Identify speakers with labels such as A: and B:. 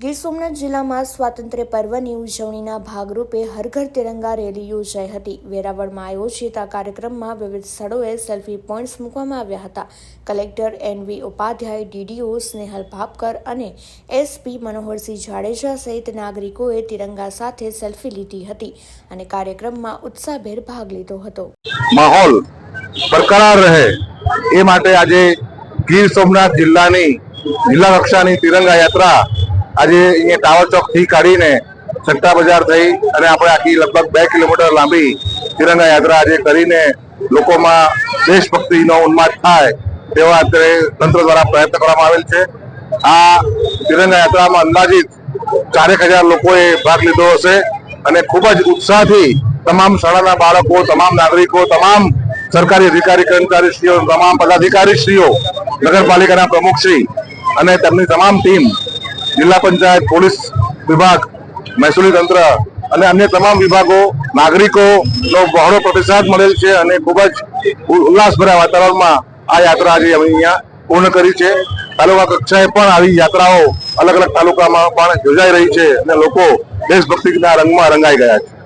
A: ગીર સોમનાથ જિલ્લામાં સ્વાતંત્ર્ય પર્વની ઉજવણીના ભાગરૂપે હરઘર તિરંગા રેલી યોજાઈ હતી. વેરાવળમાં આયોજિત આ કાર્યક્રમમાં વિવિધ સ્થળોએ સેલ્ફી પોઈન્ટ્સ મૂકવામાં આવ્યા હતા. Collector N V Upadhyay DDO Snehal Bhapkar અને એસપી મનોહરસિંહ જાડેજા સહિત નાગરિકોએ તિરંગા સાથે સેલ્ફી લીધી હતી અને કાર્યક્રમમાં ઉત્સાહભેર ભાગ લીધો હતો.
B: માહોલ બરકરાર રહે એ માટે આજે ગીર સોમનાથ જિલ્લાની જિલ્લા કક્ષાની તિરંગા યાત્રા આજે અહીંયા ટાવર ચોકથી કાઢીને સટ્ટા બજાર થઈ અને આપણે આખી લગભગ બે કિલોમીટર લાંબી તિરંગા યાત્રા આજે કરીને લોકોમાં દેશભક્તિનો ઉન્માદ થાય તેવા અત્યારે તંત્ર દ્વારા પ્રયત્ન કરવામાં આવેલ છે. આ તિરંગા યાત્રામાં અંદાજિત ચારેક હજાર લોકોએ ભાગ લીધો હશે અને ખૂબ જ ઉત્સાહથી તમામ શાળાના બાળકો, તમામ નાગરિકો, તમામ સરકારી અધિકારી કર્મચારીશ્રીઓ, તમામ પદાધિકારીશ્રીઓ, નગરપાલિકાના પ્રમુખશ્રી અને તેમની તમામ ટીમ જિલ્લા પંચાયત, પોલીસ વિભાગ, મહેસૂલી તંત્ર અને અન્ય તમામ વિભાગો, નાગરિકોનો બહોળો પ્રતિસાદ મળેલ છે અને ખૂબ જ ઉલ્લાસભર્યા વાતાવરણમાં આ યાત્રા આજે અમે અહીંયા પૂર્ણ કરી છે. તાલુકા કક્ષાએ પણ આવી યાત્રાઓ અલગ અલગ તાલુકામાં પણ યોજાઈ રહી છે અને લોકો દેશભક્તિના રંગમાં રંગાઈ ગયા છે.